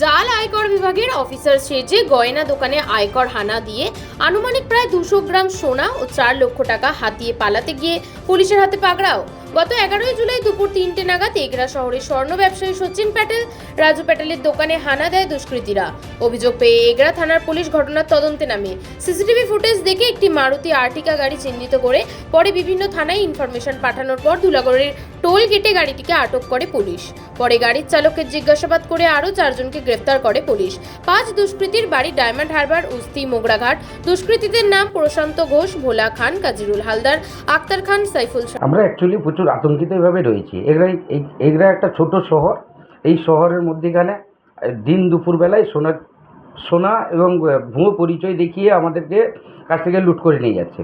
জাল আয়কর বিভাগের অফিসার সেজে গয়না দোকানে আয়কর হানা দিয়ে আনুমানিক প্রায় দুশো গ্রাম সোনা ও চার লক্ষ টাকা হাতিয়ে পালাতে গিয়ে পুলিশের হাতে পাকড়াও। গত এগারোই জুলাই দুপুর তিনটে নাগাদ এগরা শহরের স্বর্ণ ব্যবসায়ী সচিন প্যাটেল, রাজু প্যাটেলের দোকানে হানা দেয় দুষ্কৃতীরা। অভিযোগ পেয়ে এগরা থানার পুলিশ ঘটনার তদন্তে নামে। সিসিটিভি ফুটেজ দেখে একটি মারুতি আর্টিকা গাড়ি চিহ্নিত করে পরে বিভিন্ন থানায় ইনফরমেশন পাঠানোর পর ধুলাগড়ের টোল গেটে গাড়িটিকে আটক করে পুলিশ। পরে গাড়ির চালককে জিজ্ঞাসাবাদ করে আরও চারজনকে গ্রেফতার করে পুলিশ। পাঁচ দুষ্কৃতীর বাড়ি ডায়মন্ড হারবার, উস্তি, মোগরাঘাট। দুষ্কৃতীদের নাম প্রশান্ত ঘোষ, ভোলা খান, কাজিরুল হালদার, আক্তার খান, সাইফুল আমরা অ্যাকচুয়ালি প্রচুর আতঙ্কিত এভাবে রয়েছি। এগরা এগরা একটা ছোট শহর। এই শহরের মধ্যেখানে দিন দুপুরবেলায় সোনা সোনা এবং ভুয়ো পরিচয় দেখিয়ে আমাদেরকে কাছ থেকে লুট করে নিয়ে যাচ্ছে।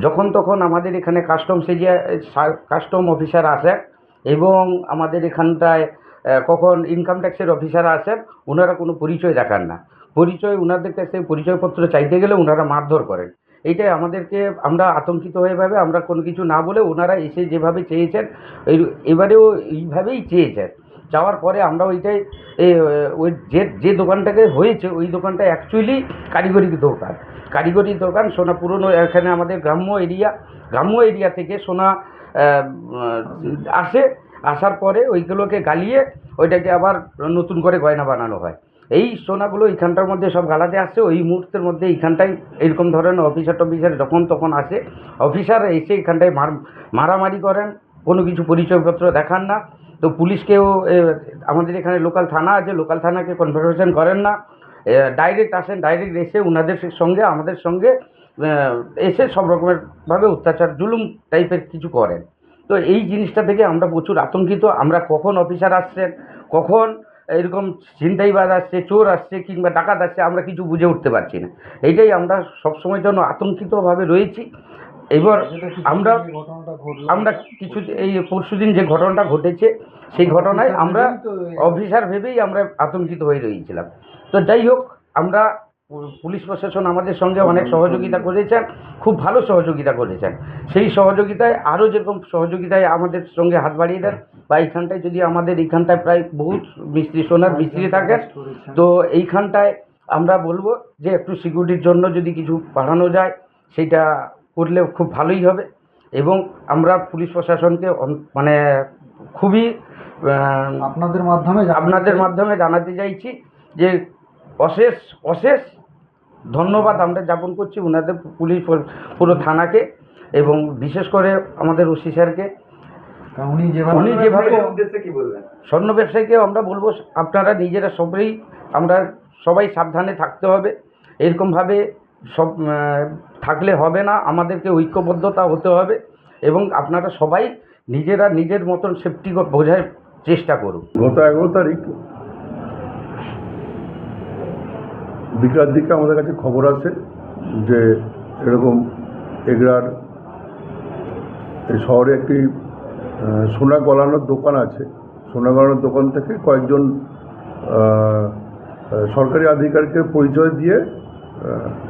যখন তখন আমাদের এখানে কাস্টম সেজে কাস্টম অফিসার আসে এবং আমাদের এখানটায় কখন ইনকাম ট্যাক্সের অফিসার আসেন ওনারা কোনো পরিচয় দেখান না। পরিচয় ওনাদের কাছে পরিচয়পত্র চাইতে গেলে ওনারা মারধর করেন। এইটাই আমাদেরকে, আমরা আতঙ্কিত হয়ে ভাবে আমরা কোনো কিছু না বলে ওনারা এসে যেভাবে চেয়েছেন এবারেও এইভাবেই চেয়েছেন। যাওয়ার পরে আমরা ওইটাই ওই যে যে দোকানটাকে হয়েছে, ওই দোকানটা অ্যাকচুয়ালি কারিগরি দোকান। কারিগরি দোকান, সোনা পুরনো, এখানে আমাদের গ্রাম্য এরিয়া গ্রাম্য এরিয়া থেকে সোনা আসে, আসার পরে ওইগুলোকে গালিয়ে ওইটাকে আবার নতুন করে গয়না বানানো হয়। এই সোনাগুলো এইখানটার মধ্যে সব গালাতে আসছে, ওই মুহূর্তের মধ্যে এইখানটায় এরকম ধরনের অফিসার টফিসার যখন তখন আসে অফিসার এসে এখানটায় মার, মারামারি করেন, কোনো কিছু পরিচয়পত্র দেখান না। তো পুলিশকেও আমাদের এখানে লোকাল থানা আছে লোকাল থানাকে কনফার্মেশন করেন না। ডাইরেক্ট আসেন ডাইরেক্ট এসে ওনাদের সঙ্গে, আমাদের সঙ্গে এসে সব রকমেরভাবে অত্যাচার, জুলুম টাইপের কিছু করেন। তো এই জিনিসটা থেকে আমরা প্রচুর আতঙ্কিত, আমরা কখন অফিসার আসছেন, কখন এরকম ছিনতাইবাজ আসছে চোর আসছে কিংবা ডাকাত আসছে আমরা কিছু বুঝে উঠতে পারছি না। এইটাই আমরা সবসময়ের জন্য আতঙ্কিতভাবে রয়েছি। এবার আমরা আমরা কিছু এই পরশুদিন যে ঘটনাটা ঘটেছে সেই ঘটনায় আমরা অফিসার ভেবেই আমরা আতঙ্কিত হয়ে রয়েছিলাম। তো যাই হোক আমরা পুলিশ প্রশাসন আমাদের সঙ্গে অনেক সহযোগিতা করেছেন খুব ভালো সহযোগিতা করেছেন। সেই সহযোগিতায় আরও যেরকম সহযোগিতায় আমাদের সঙ্গে হাত বাড়িয়ে দেন বা এইখানটায় যদি আমাদের এইখানটায় প্রায় বহুত মিস্ত্রি সোনার মিস্ত্রি থাকেন তো এইখানটায় আমরা বলব যে একটু সিকিউরিটির জন্য যদি কিছু বাড়ানো যায় সেটা করলে খুব ভালোই হবে। এবং আমরা পুলিশ প্রশাসনকে মানে খুবই আপনাদের মাধ্যমে আপনাদের মাধ্যমে জানাতে চাইছি যে অশেষ অশেষ ধন্যবাদ আমরা জ্ঞাপন করছি ওনাদের পুলিশ পুরো থানাকে এবং বিশেষ করে আমাদের ওসি স্যারকে। উনি যেভাবে উনি যেভাবে উদ্দেশ্যে কি বলবেন স্বর্ণ ব্যবসায়ীকে আমরা বলব আপনারা নিজেরা সবাই আমরা সবাই সাবধানে থাকতে হবে। এরকমভাবে সব থাকলে হবে না আমাদেরকে ঐক্যবদ্ধতা হতে হবে এবং আপনারা সবাই নিজেরা নিজের মতন সেফটি বোঝার চেষ্টা করুন। গত এগারো তারিখ বিকাল দিকে আমাদের কাছে খবর আসে যে এরকম এগরার এই শহরে একটি সোনা গলানোর দোকান আছে। সোনা গলানোর দোকান থেকে কয়েকজন সরকারি আধিকারিকের পরিচয় দিয়ে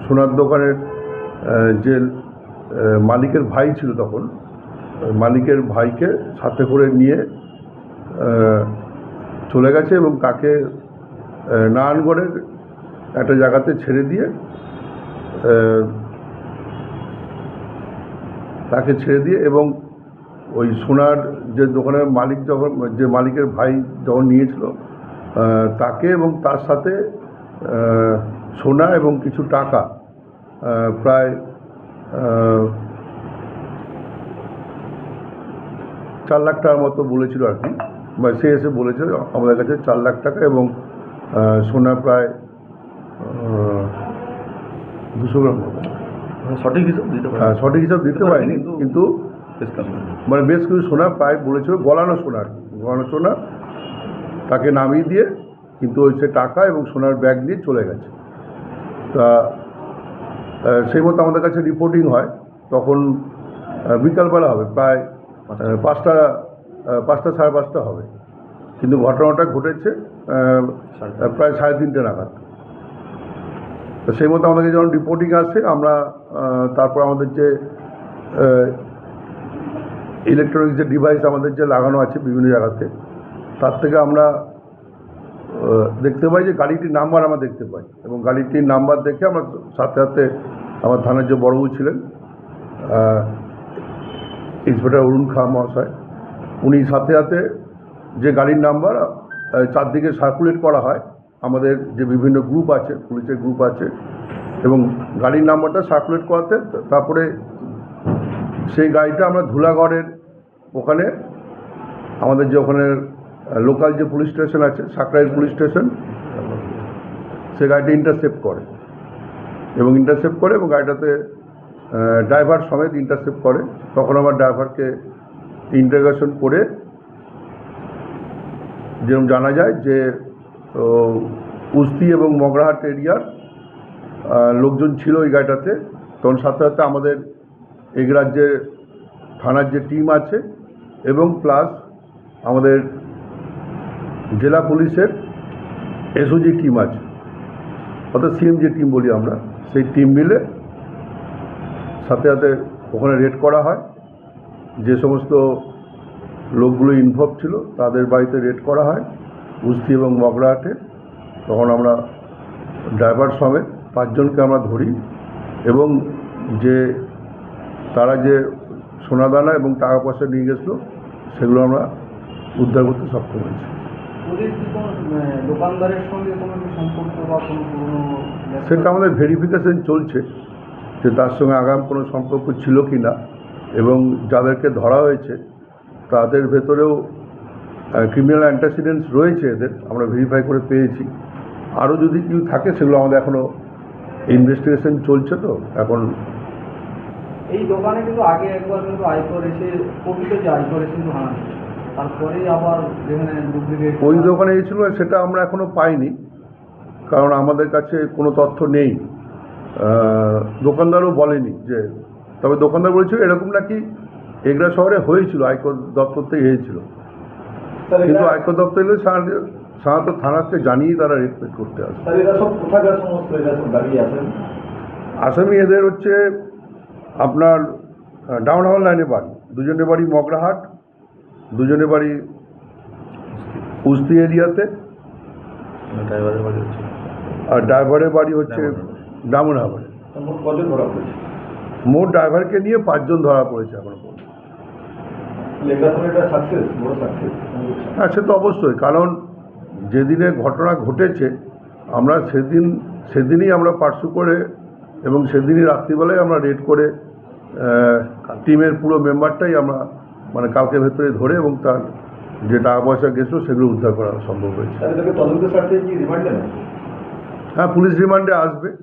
সোনার দোকানের যে মালিকের ভাই ছিল তখন মালিকের ভাইকে সাথে করে নিয়ে চলে গেছে এবং তাকে নারায়ণগড়ের একটা জায়গাতে ছেড়ে দিয়ে তাকে ছেড়ে দিয়ে এবং ওই সোনার যে দোকানের মালিক যখন, যে মালিকের ভাই যখন নিয়েছিল তাকে এবং তার সাথে সোনা এবং কিছু টাকা প্রায় চার লাখ টাকার মতো বলেছিল আর কি। সে এসে বলেছে, আমাদের কাছে চার লাখ টাকা এবং সোনা প্রায় দুশো গ্রাম সঠিক হিসাব দিতে হ্যাঁ, সঠিক হিসাব দিতে পারিনি কিন্তু মানে বেশ কিছু সোনা প্রায় বলেছিল গলানো সোনা আর কি গলানো সোনা তাকে নামিয়ে দিয়ে কিন্তু ওই সে টাকা এবং সোনার ব্যাগ নিয়ে চলে গেছে। তা সেই মতো আমাদের কাছে রিপোর্টিং হয় তখন বিকালবেলা হবে প্রায় পাঁচটা পাঁচটা সাড়ে পাঁচটা হবে। কিন্তু ঘটনাটা ঘটেছে প্রায় সাড়ে তিনটে নাগাদ। তো সেই মতো আমাদের যখন রিপোর্টিং আসে, আমরা তারপর আমাদের যে ইলেকট্রনিক্স যে ডিভাইস আমাদের যে লাগানো আছে বিভিন্ন জায়গাতে, তার থেকে আমরা দেখতে পাই যে গাড়িটির নাম্বার আমরা দেখতে পাই। এবং গাড়িটির নাম্বার দেখে আমরা সাথে সাথে আমার থানার যে বড়বু ছিলেন ইন্সপেক্টর অরুণ খা মহাশয়, উনি সাথে সাথে যে গাড়ির নাম্বার চারদিকে সার্কুলেট করা হয়। আমাদের যে বিভিন্ন গ্রুপ আছে পুলিশের গ্রুপ আছে, এবং গাড়ির নাম্বারটা সার্কুলেট করাতে, তারপরে সেই গাড়িটা আমরা ধুলাগড়ের ওখানে, আমাদের যে ওখানে লোকাল যে পুলিশ স্টেশন আছে, সাকরাইল পুলিশ স্টেশন সে গাড়িটা ইন্টারসেপ্ট করে। এবং ইন্টারসেপ্ট করে এবং গাড়িটাতে ড্রাইভার সমেত ইন্টারসেপ্ট করে। তখন আমার ড্রাইভারকে ইন্টারগেশন করে, যেরকম জানা যায় যে ও, উস্তি এবং মগরাহাট এরিয়ার লোকজন ছিল ওই গাড়িটাতে। তখন সাথে সাথে আমাদের এই রাজ্যের থানার যে টিম আছে এবং প্লাস আমাদের জেলা পুলিশের এসওজি টিম আছে অর্থাৎ সিএম যে টিম বলি আমরা সেই টিম মিলে সাথে সাথে ওখানে রেড করা হয়। যে সমস্ত লোকগুলো ইনভলভ ছিল তাদের বাড়িতে রেড করা হয়। উস্তি এবং মগরাহাটে তখন আমরা ড্রাইভার সমেত পাঁচজনকে আমরা ধরি এবং যে তারা যে সোনাদানা এবং টাকা পয়সা নিয়ে গেছিল সেগুলো আমরা উদ্ধার করতে সক্ষম হয়েছি। সেটা আমাদের ভেরিফিকেশন চলছে যে তার সঙ্গে আগাম কোনো সম্পর্ক ছিল কি না এবং যাদেরকে ধরা হয়েছে তাদের ভেতরেও ক্রিমিনাল অ্যান্টাসিডেন্টস রয়েছে এদের আমরা ভেরিফাই করে পেয়েছি। আরও যদি কেউ থাকে সেগুলো আমাদের এখনও ইনভেস্টিগেশন চলছে তো এখন এই দোকানে কিন্তু আগে একবার কিন্তু এসে প্রকৃত যে এসে কিন্তু হানা তারপরেই আবার যেখানে ওই দোকানে এই ছিল সেটা আমরা এখনও পাইনি কারণ আমাদের কাছে কোনো তথ্য নেই। দোকানদারও বলেনি যে তবে দোকানদার বলেছিল এরকম নাকি এগরা শহরে হয়েছিল আয়কর দপ্তর থেকে হয়েছিল। কিন্তু আয়কর দপ্তর এলে সাধারণত থানাকে জানিয়ে তারা রেসপেক্ট করতে আসে। স্যার এরা সব কোথাকার সমস্ত এরা সব দাঁড়িয়ে আছেন? আসামি এদের হচ্ছে আপনার ডাউন হাওয়ার লাইনে বাড়ি। দুজনের বাড়ি মগরাহাট দুজনের বাড়ি উস্তি এরিয়াতে। ড্রাইভারের বাড়ি হচ্ছে আর ড্রাইভারের বাড়ি হচ্ছে ডামন হাওয়ারে মোট কজন ধরা পড়েছে? মোট ড্রাইভারকে নিয়ে পাঁচজন ধরা পড়েছে এখনও পর্যন্ত লেখা তো এটা সাকসেস বড় সাকসেস হ্যাঁ সে তো অবশ্যই। কারণ যেদিনে ঘটনা ঘটেছে আমরা সেদিন সেদিনই আমরা পার্সু করে এবং সেদিনই রাত্রিবেলায় আমরা রেড করে টিমের পুরো মেম্বারটাই আমরা মানে কালকে ভেতরে ধরে এবং তার যে টাকা পয়সা গেছিল সেগুলো উদ্ধার করা সম্ভব হয়েছে। হ্যাঁ পুলিশ রিমান্ডে আসবে।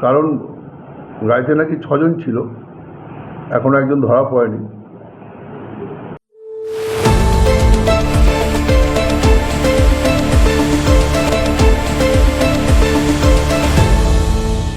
কারণ গাড়িতে নাকি ছজন ছিল। এখনও একজন ধরা পড়েনি।